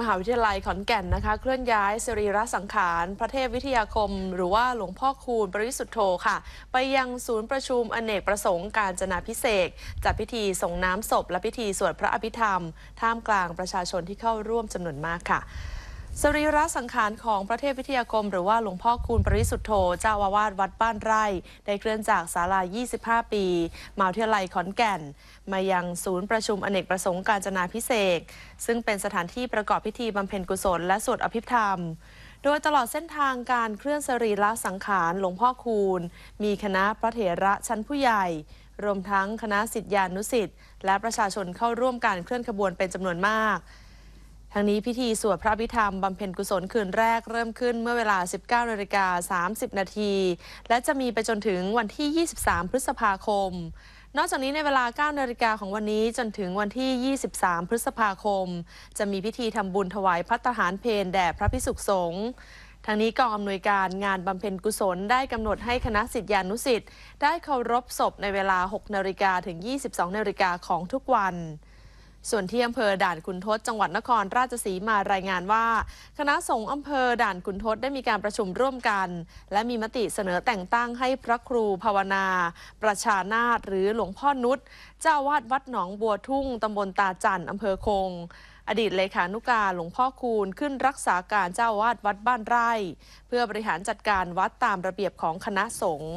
มหาวิทยาลัยขอนแก่นนะคะเคลื่อนย้ายสรีระสังขาร พระเทพวิทยาคม หรือว่าหลวงพ่อคูณปริสุทธโธค่ะ ไปยังศูนย์ประชุมอเนกประสงค์การจนาพิเศษจัดพิธีส่งน้ำศพ และพิธีสวดพระอภิธรรม ท่ามกลางประชาชนที่เข้าร่วมจำนวนมากค่ะ สรีระสังขารของพระเทพวิทยาคม หรือว่าหลวงพ่อคูณปริสุทธโธเจ้าอาวาสวัดบ้านไร่ ได้เคลื่อนจากศาลา 25 ปีมหาวิทยาลัยขอนแก่น มายังศูนย์ประชุมอเนกประสงค์การจนาพิเศษ ซึ่งเป็นสถานที่ประกอบพิธีบำเพ็ญกุศลและสวดอภิธรรม โดยตลอดเส้นทางการเคลื่อนสรีระสังขารหลวงพ่อคูณ มีคณะพระเถระชั้นผู้ใหญ่ รวมทั้งคณะสิทธิานุสิทธิ์และประชาชนเข้าร่วมการเคลื่อนขบวนเป็นจำนวนมาก ทั้งนี้พิธีสวดพระอภิธรรมบำเพ็ญกุศลคืนแรกเริ่มขึ้นเมื่อเวลา 19นาฬิกา30 นาที และจะมีไปจนถึงวันที่ 23 พฤษภาคม นอกจากนี้ในเวลา 9 นาฬิกาของวันนี้จนถึงวันที่ 23 พฤษภาคม จะมีพิธีทำบุญถวายพัตหารเพลแด่พระพิสุขสงฆ์ทางนี้กองอำนวยการงานบำเพ็ญกุศลได้กำหนดให้คณะสิทธิานุสิทธิ์ได้เคารพศพในเวลา 6 นาฬิกาถึง 22 นาฬิกาของทุกวัน ส่วนที่อำเภอด่านขุนทดจังหวัดนครราชสีมารายงานว่า คณะสงฆ์อำเภอด่านขุนทดได้มีการประชุมร่วมกัน และมีมติเสนอแต่งตั้งให้พระครูภาวนา ประชานาถหรือหลวงพ่อนุชเจ้าวาดวัดหนองบัวทุ่งตำบลตาจันอำเภอคง อดีตเลขานุการหลวงพ่อคูณขึ้นรักษาการเจ้าอาวาดวัดบ้านไร่ เพื่อบริหารจัดการวัดตามระเบียบของคณะสงฆ์